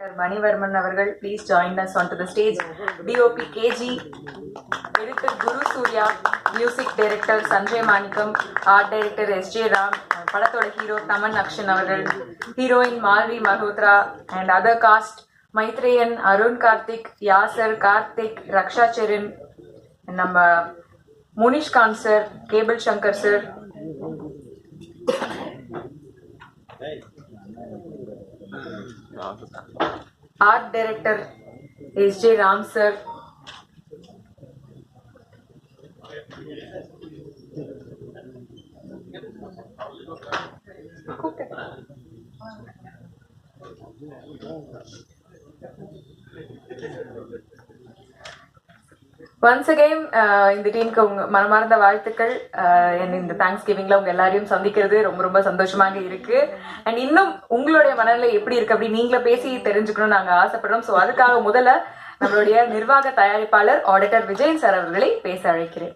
மணிவர்மன் அவர்கள் please join us on to the stage DOP K G editor Guru Surya music director Sanjay Manickam art director S J Ram படத்தோட hero Thaman Akshan அவர்கள் heroine Malvi Malhotra and other cast Maithreyan Arun Karthik Yasar Karthik Raksha Cherin நம்ம Munishkanth sir cable Shankar sir art director S J Ram sir once again uh, இந்த டீமுக்கு உங்க மனமார்ந்த வாழ்த்துக்கள். Uh, என் இந்த thanks கிவிங்ல உங்க எல்லாரையும் சந்திக்கிறது ரொம்ப ரொம்ப சந்தோஷமாக இருக்கு. அண்ட் இன்னும் உங்களுடைய மனநிலை எப்படி இருக்கு அப்படி நீங்களே பேசி தெரிஞ்சுக்கணும்னு நாங்க ஆசைப்படுறோம். ஸோ அதுக்காக முதல்ல நம்மளுடைய நிர்வாக தயாரிப்பாளர் ஆடிட்டர் விஜயன் சார் அவர்களை பேச அழைக்கிறேன்.